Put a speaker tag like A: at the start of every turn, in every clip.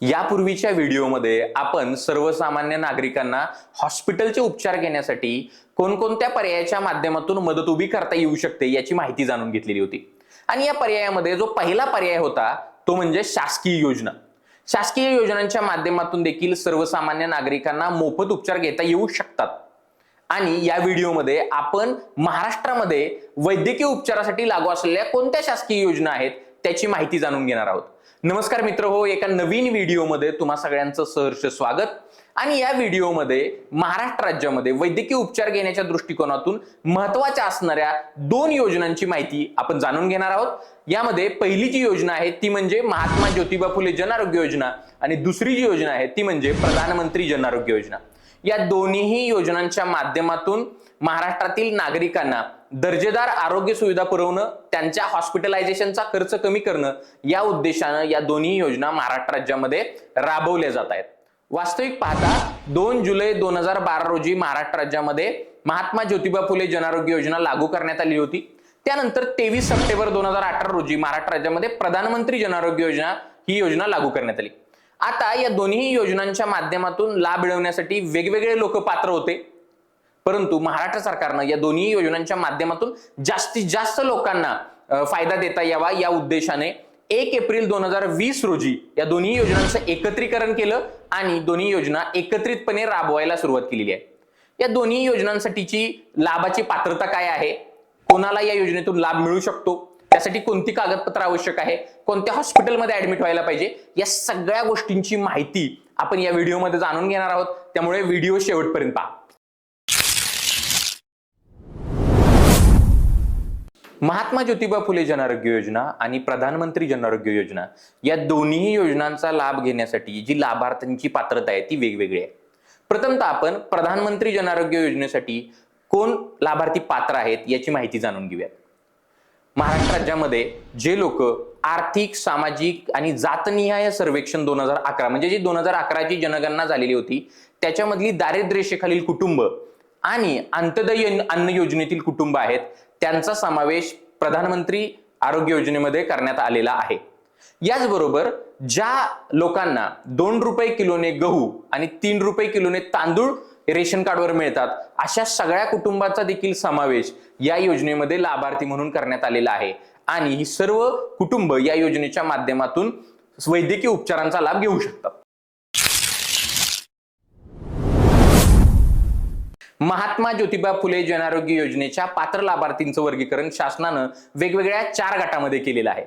A: यापूर्वीच्या व्हिडिओमध्ये आपण सर्वसामान्य नागरिकांना हॉस्पिटलचे उपचार घेण्यासाठी कोणकोणत्या पर्यायाच्या माध्यमातून मदत उभी करता येऊ शकते याची माहिती जाणून घेतलेली होती. आणि या पर्यायामध्ये जो पहिला पर्याय होता तो म्हणजे शासकीय योजना. शासकीय योजनांच्या माध्यमातून देखील सर्वसामान्य नागरिकांना मोफत उपचार घेता येऊ शकतात. आणि या व्हिडिओमध्ये आपण महाराष्ट्रामध्ये वैद्यकीय उपचारासाठी लागू असलेल्या कोणत्या शासकीय योजना आहेत त्याची माहिती जाणून घेणार आहोत. नमस्कार मित्र हो एका नवीन व्हिडिओमध्ये तुम्हा सगळ्यांचं सहर्ष स्वागत. आणि या व्हिडिओमध्ये महाराष्ट्र राज्यामध्ये वैद्यकीय उपचार घेण्याच्या दृष्टिकोनातून महत्त्वाच्या असणाऱ्या दोन योजनांची माहिती आपण जाणून घेणार आहोत. यामध्ये पहिली जी योजना आहे ती म्हणजे महात्मा ज्योतिबा फुले जन आरोग्य योजना. आणि दुसरी जी योजना आहे ती म्हणजे प्रधानमंत्री जन आरोग्य योजना. या दोन्ही योजनांच्या माध्यमातून महाराष्ट्रातील नागरिकांना दर्जेदार आरोग्य सुविधा पुरवणं त्यांच्या हॉस्पिटलायझेशनचा खर्च कमी करणं या उद्देशानं या दोन्ही योजना महाराष्ट्र राज्यामध्ये राबवल्या जात आहेत. वास्तविक पाहता दोन जुलै दोन हजार बारा रोजी महाराष्ट्र राज्यामध्ये महात्मा ज्योतिबा फुले जनआरोग्य योजना लागू करण्यात आली होती. त्यानंतर तेवीस सप्टेंबर दोन हजार अठरा रोजी महाराष्ट्र राज्यामध्ये प्रधानमंत्री जनआरोग्य योजना ही योजना लागू करण्यात आली. आता या दोन्ही योजनांच्या माध्यमातून लाभ मिळवण्यासाठी वेगवेगळे लोक पात्र होते. परंतु महाराष्ट्र सरकारनं या दोन्ही योजनांच्या माध्यमातून जास्तीत जास्त लोकांना फायदा देता यावा या उद्देशाने एक एप्रिल दोन हजार वीस रोजी या दोन्ही योजनांचं एकत्रीकरण केलं आणि दोन्ही योजना एकत्रितपणे राबवायला सुरुवात केलेली आहे. या दोन्ही योजनांसाठीची लाभाची पात्रता काय आहे? कोणाला या योजनेतून लाभ मिळू शकतो? त्यासाठी कोणती कागदपत्र आवश्यक आहे? कोणत्या हॉस्पिटलमध्ये ऍडमिट व्हायला पाहिजे? या सगळ्या गोष्टींची माहिती आपण या व्हिडिओमध्ये जाणून घेणार आहोत. त्यामुळे व्हिडिओ शेवटपर्यंत पहा. महात्मा ज्योतिबा फुले जनआरोग्य योजना आणि प्रधानमंत्री जनआरोग्य योजना या दोन्ही योजनांचा लाभ घेण्यासाठी जी लाभार्थ्यांची पात्रता आहे ती वेगवेगळी आहे. प्रथमतः आपण प्रधानमंत्री जनआरोग्य योजनेसाठी कोण लाभार्थी पात्र आहेत याची माहिती जाणून घेऊयात. महाराष्ट्र राज्यामध्ये जे लोक आर्थिक सामाजिक आणि जातनिहाय सर्वेक्षण दोन हजार अकरा म्हणजे जी दोन हजार अकराची जनगणना झालेली होती त्याच्यामधली दारिद्र्य रेषेखालील कुटुंब आणि अंत्योदय अन्न योजनेतील कुटुंब आहेत त्यांचा समावेश प्रधानमंत्री आरोग्य योजनेमध्ये करण्यात आलेला आहे. याचबरोबर ज्या लोकांना दोन रुपये किलोने गहू आणि तीन रुपये किलोने तांदूळ रेशन कार्डवर मिळतात अशा सगळ्या कुटुंबाचा देखील समावेश या योजनेमध्ये लाभार्थी म्हणून करण्यात आलेला आहे. आणि ही सर्व कुटुंब या योजनेच्या माध्यमातून वैद्यकीय उपचारांचा लाभ घेऊ शकतात. महात्मा ज्योतिबा फुले जनआरोग्य योजनेच्या पात्र लाभार्थींचं वर्गीकरण शासनानं वेगवेगळ्या चार गटामध्ये केलेलं आहे.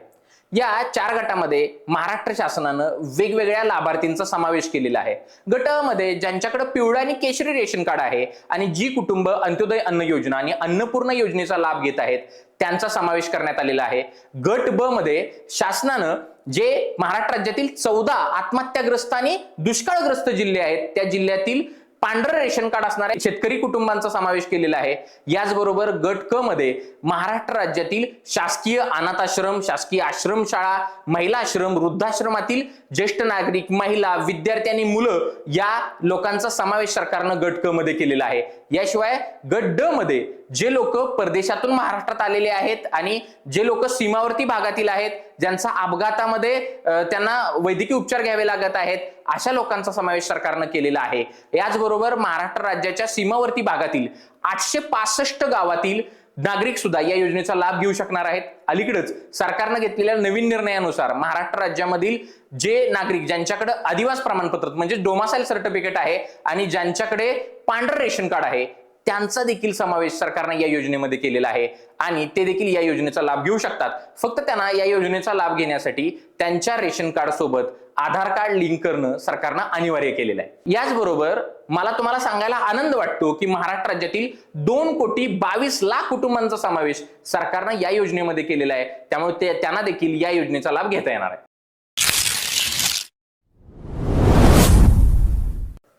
A: या चार गटामध्ये महाराष्ट्र शासनानं वेगवेगळ्या लाभार्थींचा समावेश केलेला आहे. गटामध्ये ज्यांच्याकडे पिवळं आणि केशरी रेशन कार्ड आहे आणि जी कुटुंब अंत्योदय अन्न योजना आणि अन्नपूर्ण योजनेचा लाभ घेत आहेत त्यांचा समावेश करण्यात आलेला आहे. गट ब मध्ये शासनानं जे महाराष्ट्र राज्यातील चौदा आत्महत्याग्रस्त आणि दुष्काळग्रस्त जिल्हे आहेत त्या जिल्ह्यातील पांढरं रेशन कार्ड असणाऱ्या शेतकरी कुटुंबांचा समावेश केलेला आहे. याचबरोबर गट क मध्ये महाराष्ट्र राज्यातील शासकीय अनाथाश्रम शासकीय आश्रमशाळा महिला आश्रम वृद्धाश्रमातील ज्येष्ठ नागरिक महिला विद्यार्थी आणि मुलं या लोकांचा समावेश सरकारनं गट क मध्ये केलेला आहे. याशिवाय गट ड मध्ये जे लोक परदेशातून महाराष्ट्रात आलेले आहेत आणि जे लोक सीमावर्ती भागातील आहेत ज्यांचा अपघातामध्ये त्यांना वैद्यकीय उपचार घ्यावे लागत आहेत अशा लोकांचा समावेश सरकारनं केलेला आहे. याचबरोबर महाराष्ट्र राज्याच्या सीमावर्ती भागातील आठशे पासष्ट गावातील नागरिक सुद्धा या योजनेचा लाभ घेऊ शकणार आहेत. अलीकडेच सरकारनं घेतलेल्या नवीन निर्णयानुसार महाराष्ट्र राज्यामधील जे नागरिक ज्यांच्याकडे आदिवास प्रमाणपत्र म्हणजे डोमासाईल सर्टिफिकेट आहे आणि ज्यांच्याकडे पांढरं रेशन कार्ड आहे त्यांचा देखील समावेश सरकारने या योजनेमध्ये केलेला आहे. आणि ते देखील या योजनेचा लाभ घेऊ शकतात. फक्त त्यांना या योजनेचा लाभ घेण्यासाठी त्यांच्या रेशन कार्ड सोबत आधार कार्ड लिंक करणं सरकारनं अनिवार्य केलेलं आहे. याचबरोबर मला तुम्हाला सांगायला आनंद वाटतो की महाराष्ट्र राज्यातील दोन कोटी बावीस लाख कुटुंबांचा समावेश सरकारनं या योजनेमध्ये केलेला आहे. त्यामुळे ते त्यांना देखील या योजनेचा लाभ घेता येणार आहे.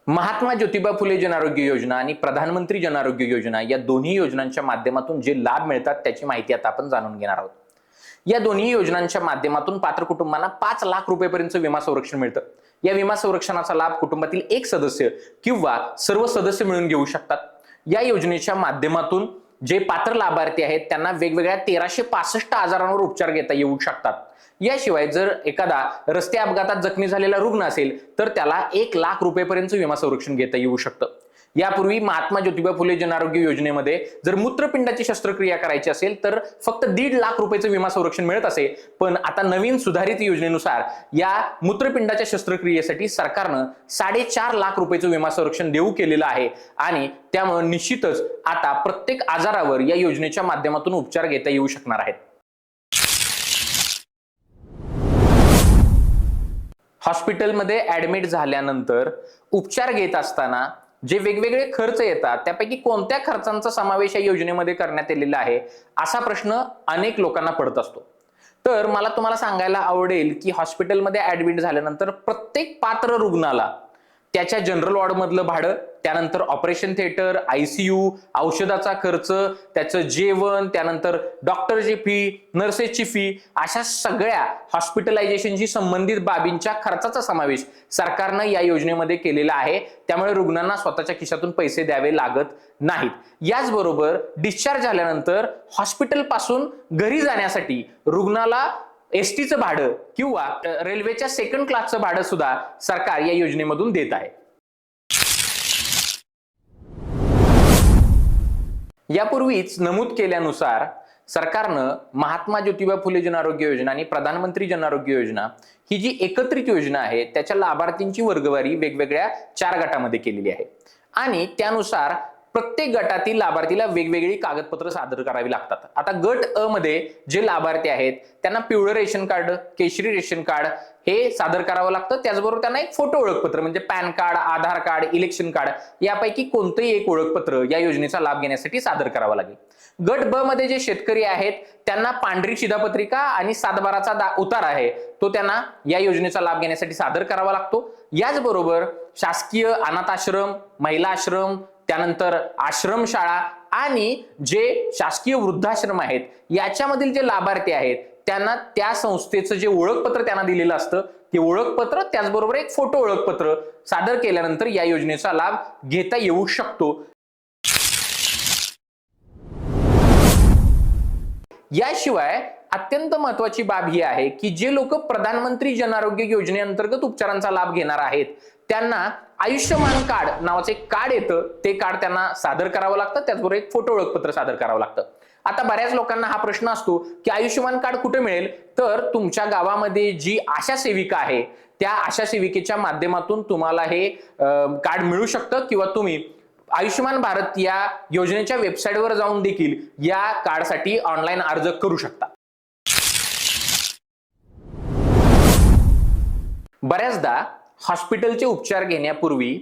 A: महात्मा ज्योतिबा फुले जनआरोग्य योजना आणि प्रधानमंत्री जनआरोग्य योजना या दोन्ही योजनांच्या माध्यमातून जे लाभ मिळतात त्याची माहिती आता आपण जाणून घेणार आहोत. या दोन्ही योजनांच्या माध्यमातून पात्र कुटुंबांना पाच लाख रुपयेपर्यंत विमा संरक्षण मिळतं. या विमा संरक्षणाचा लाभ कुटुंबातील एक सदस्य किंवा सर्व सदस्य मिळून घेऊ शकतात. या योजनेच्या माध्यमातून जे पात्र लाभार्थी आहेत त्यांना वेगवेगळ्या तेराशे पासष्ट आजारांवर उपचार घेता येऊ शकतात. याशिवाय जर एखादा रस्ते अपघातात जखमी झालेला रुग्ण असेल तर त्याला एक लाख रुपयेपर्यंत विमा संरक्षण घेता येऊ शकतं. यापूर्वी महात्मा ज्योतिबा फुले जन आरोग्य योजनेमध्ये जर मूत्रपिंडाची शस्त्रक्रिया करायची असेल तर फक्त दीड लाख रुपयाचं विमा संरक्षण मिळत असे. पण आता नवीन सुधारित योजनेनुसार या मूत्रपिंडाच्या शस्त्रक्रियेसाठी सरकारनं साडेचार लाख रुपयाचं विमा संरक्षण देऊ केलेलं आहे. आणि त्यामुळे निश्चितच आता प्रत्येक आजारावर या योजनेच्या माध्यमातून उपचार घेता येऊ शकणार आहेत. हॉस्पिटलमध्ये ऍडमिट झाल्यानंतर उपचार घेत असताना जे वेगवेगळे खर्च येतात त्यापैकी कोणत्या खर्चांचा समावेश या योजनेमध्ये करण्यात आलेला आहे असा प्रश्न अनेक लोकांना पडत असतो. तर मला तुम्हाला सांगायला आवडेल की हॉस्पिटलमध्ये ऍडमिट झाल्यानंतर प्रत्येक पात्र रुग्णाला त्याच्या जनरल वॉर्डमधलं भाडं त्यानंतर ऑपरेशन थिएटर आयसीयू औषधाचा खर्च त्याचं जेवण त्यानंतर डॉक्टरची फी नर्सेसची फी अशा सगळ्या हॉस्पिटलायझेशनशी संबंधित बाबींच्या खर्चाचा समावेश सरकारनं या योजनेमध्ये केलेला आहे. त्यामुळे रुग्णांना स्वतःच्या खिशातून पैसे द्यावे लागत नाहीत. याचबरोबर डिस्चार्ज झाल्यानंतर हॉस्पिटलपासून घरी जाण्यासाठी रुग्णाला एसटीचं भाडं किंवा रेल्वेच्या सेकंड क्लासचं भाडं सुद्धा सरकार या योजनेमधून देत आहे. यापूर्वीच नमूद केल्यानुसार सरकारनं महात्मा ज्योतिबा फुले जन आरोग्य योजना आणि प्रधानमंत्री जन आरोग्य योजना ही जी एकत्रित योजना आहे त्याच्या लाभार्थींची वर्गवारी वेगवेगळ्या चार गटामध्ये केलेली आहे. आणि त्यानुसार प्रत्येक गटातील लाभार्थीला वेगवेगळी कागदपत्र सादर करावी लागतात. आता गट अ मध्ये जे लाभार्थी आहेत त्यांना पिवळं रेशन कार्ड केशरी रेशन कार्ड हे सादर करावं लागतं. त्याचबरोबर त्यांना एक फोटो ओळखपत्र म्हणजे PAN card Aadhaar card election card यापैकी कोणतंही एक ओळखपत्र या योजनेचा लाभ घेण्यासाठी सादर करावं लागेल. गट ब मध्ये जे शेतकरी आहेत त्यांना पांढरी शिधापत्रिका आणि सातबाराचा दा- उतार आहे तो त्यांना या योजनेचा लाभ घेण्यासाठी सादर करावा लागतो. याचबरोबर शासकीय अनाथ आश्रम महिला आश्रम त्यानंतर आश्रमशाळा आणि जे शासकीय वृद्धाश्रम आहेत याच्यामधील जे लाभार्थी आहेत त्यांना त्या संस्थेचं जे ओळखपत्र त्यांना दिलेलं असतं ते ओळखपत्र त्याचबरोबर एक फोटो ओळखपत्र सादर केल्यानंतर या योजनेचा लाभ घेता येऊ शकतो. याशिवाय अत्यंत महत्वाची बाब ही आहे की जे लोक प्रधानमंत्री जन आरोग्य योजनेअंतर्गत उपचारांचा लाभ घेणार आहेत त्यांना आयुष्यमान कार्ड नावाचं एक कार्ड येतं. ते कार्ड त्यांना सादर करावं लागतं. त्याचबरोबर एक फोटो ओळखपत्र सादर करावं लागतं. आता बऱ्याच लोकांना हा प्रश्न असतो की आयुष्यमान कार्ड कुठे मिळेल? तर तुमच्या गावामध्ये जी आशा सेविका आहे त्या आशा सेविकेच्या माध्यमातून तुम्हाला हे कार्ड मिळू शकतं किंवा तुम्ही आयुष्यमान भारत या योजनेच्या वेबसाईटवर जाऊन देखील या कार्डसाठी ऑनलाईन अर्ज करू शकता. बऱ्याचदा हॉस्पिटलचे उपचार घेण्यापूर्वी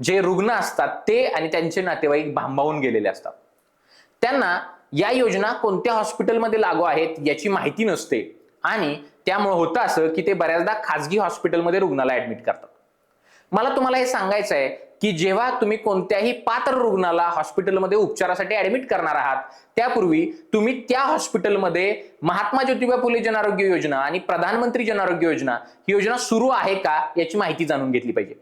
A: जे रुग्ण असतात ते आणि त्यांचे नातेवाईक भांबावून गेलेले असतात. त्यांना या योजना कोणत्या हॉस्पिटलमध्ये लागू आहेत याची माहिती नसते आणि त्यामुळे होतं असं की ते बऱ्याचदा खाजगी हॉस्पिटलमध्ये रुग्णाला ऍडमिट करतात. मला तुम्हाला हे सांगायचं आहे की जेव्हा तुम्ही कोणत्याही पात्र रुग्णाला हॉस्पिटलमध्ये उपचारासाठी ऍडमिट करणार आहात त्यापूर्वी तुम्ही त्या हॉस्पिटलमध्ये महात्मा ज्योतिबा फुले जन आरोग्य योजना आणि प्रधानमंत्री जन आरोग्य योजना ही योजना सुरू आहे का याची माहिती जाणून घेतली पाहिजे.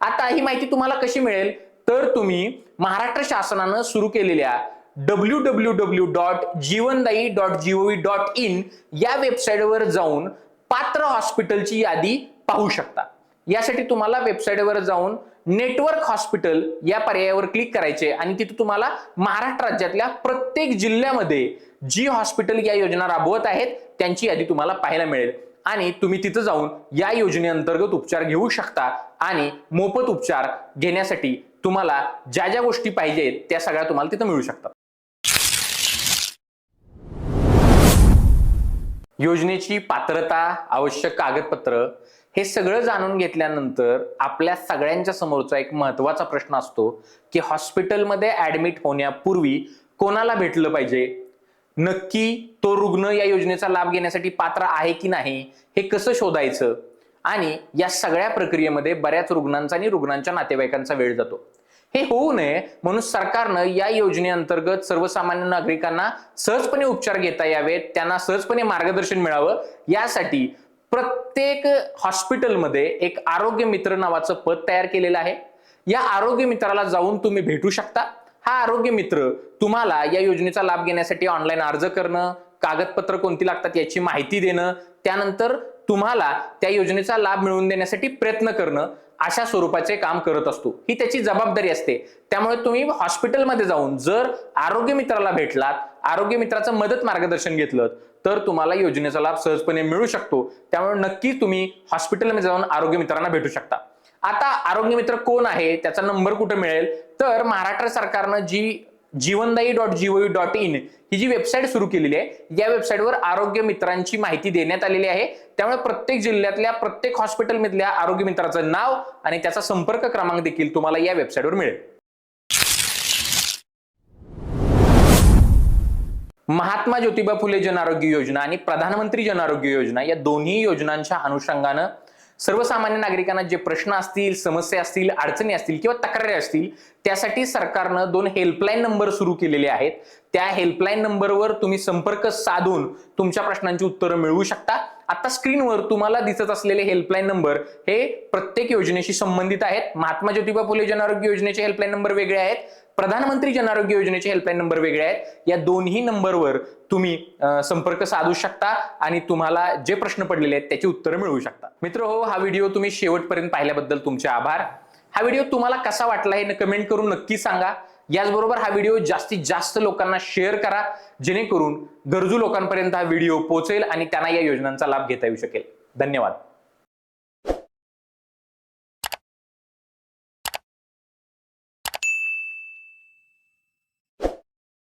A: आता ही माहिती तुम्हाला कशी मिळेल? तर तुम्ही महाराष्ट्र शासनानं सुरू केलेल्या W W W dot Jeevandayee dot gov dot in या वेबसाईटवर जाऊन पात्र हॉस्पिटलची यादी पाहू शकता. यासाठी तुम्हाला वेबसाईटवर जाऊन नेटवर्क हॉस्पिटल या पर्यायावर क्लिक करायचे आणि तिथे तुम्हाला महाराष्ट्र राज्यातल्या प्रत्येक जिल्ह्यामध्ये जी हॉस्पिटल या योजना राबवत आहेत त्यांची यादी तुम्हाला पाहायला मिळेल. आणि तुम्ही तिथं जाऊन या योजनेअंतर्गत उपचार घेऊ शकता आणि मोफत उपचार घेण्यासाठी तुम्हाला ज्या ज्या गोष्टी पाहिजेत त्या सगळ्या तुम्हाला तिथं मिळू शकतात. योजनेची पात्रता आवश्यक कागदपत्र हे सगळं जाणून घेतल्यानंतर आपल्या सगळ्यांच्या समोरचा एक महत्त्वाचा प्रश्न असतो की हॉस्पिटलमध्ये ऍडमिट होण्यापूर्वी कोणाला भेटलं पाहिजे? नक्की तो रुग्ण या योजनेचा लाभ घेण्यासाठी पात्र आहे की नाही हे कसं शोधायचं? आणि या सगळ्या प्रक्रियेमध्ये बऱ्याच रुग्णांचा आणि रुग्णांच्या नातेवाईकांचा वेळ जातो. हे होऊ नये म्हणून सरकारनं या योजनेअंतर्गत सर्वसामान्य नागरिकांना सहजपणे उपचार घेता यावेत त्यांना सहजपणे मार्गदर्शन मिळावं यासाठी प्रत्येक हॉस्पिटलमध्ये एक आरोग्य मित्र नावाचं पद तयार केलेलं आहे. या आरोग्य मित्राला जाऊन तुम्ही भेटू शकता. हा आरोग्य मित्र तुम्हाला या योजनेचा लाभ घेण्यासाठी ऑनलाईन अर्ज करणं कागदपत्र कोणती लागतात याची माहिती देणं त्यानंतर तुम्हाला त्या योजनेचा लाभ मिळवून देण्यासाठी प्रयत्न करणं. अशा स्वरूपाचे काम करत असतो. ही त्याची जबाबदारी असते. त्यामुळे तुम्ही हॉस्पिटलमध्ये जाऊन जर आरोग्य मित्राला भेटलात आरोग्य मित्राचं मदत मार्गदर्शन घेतलं तर तुम्हाला योजनेचा लाभ सहजपणे मिळू शकतो. त्यामुळे नक्की तुम्ही हॉस्पिटलमध्ये जाऊन आरोग्य मित्रांना भेटू शकता. आता आरोग्य मित्र कोण आहे? त्याचा नंबर कुठे मिळेल? तर महाराष्ट्र सरकारनं जी Jeevandayee dot gov dot in ही जी वेबसाईट सुरू केलेली आहे या वेबसाईटवर आरोग्य मित्रांची माहिती देण्यात आलेली आहे. त्यामुळे प्रत्येक जिल्ह्यातल्या प्रत्येक हॉस्पिटलमधल्या आरोग्य मित्राचं नाव आणि त्याचा संपर्क क्रमांक देखील तुम्हाला या वेबसाईटवर मिळेल. महात्मा ज्योतिबा फुले जन आरोग्य योजना आणि प्रधानमंत्री जन आरोग्य योजना या दोन्ही योजनांच्या अनुषंगानं सर्वसामान्य नागरिकांना जे प्रश्न असतील समस्या असतील अडचणी असतील किंवा तक्रारी असतील त्यासाठी सरकारनं दोन हेल्पलाईन नंबर सुरू केलेले आहेत. त्या हेल्पलाईन नंबरवर तुम्ही संपर्क साधून तुमच्या प्रश्नांची उत्तरं मिळवू शकता. आता स्क्रीनवर तुम्हाला दिसत असलेले हेल्पलाईन नंबर हे प्रत्येक योजनेशी संबंधित आहेत. महात्मा ज्योतिबा फुले जन आरोग्य योजनेचे हेल्पलाईन नंबर वेगळे आहेत. प्रधानमंत्री जन आरोग्य योजनेचे हेल्पलाईन नंबर वेगळे आहेत. या दोन्ही नंबरवर तुम्ही संपर्क साधू शकता आणि तुम्हाला जे प्रश्न पडलेले आहेत त्याची उत्तरं मिळवू शकता. मित्र हो हा व्हिडिओ तुम्ही शेवटपर्यंत पाहिल्याबद्दल तुमचे आभार. हा व्हिडिओ तुम्हाला कसा वाटला हे कमेंट करून नक्की सांगा. याचबरोबर हा व्हिडिओ जास्तीत जास्त लोकांना शेअर करा जेणेकरून गरजू लोकांपर्यंत हा व्हिडिओ पोहोचेल आणि त्यांना या योजनांचा लाभ घेता येऊ शकेल. धन्यवाद.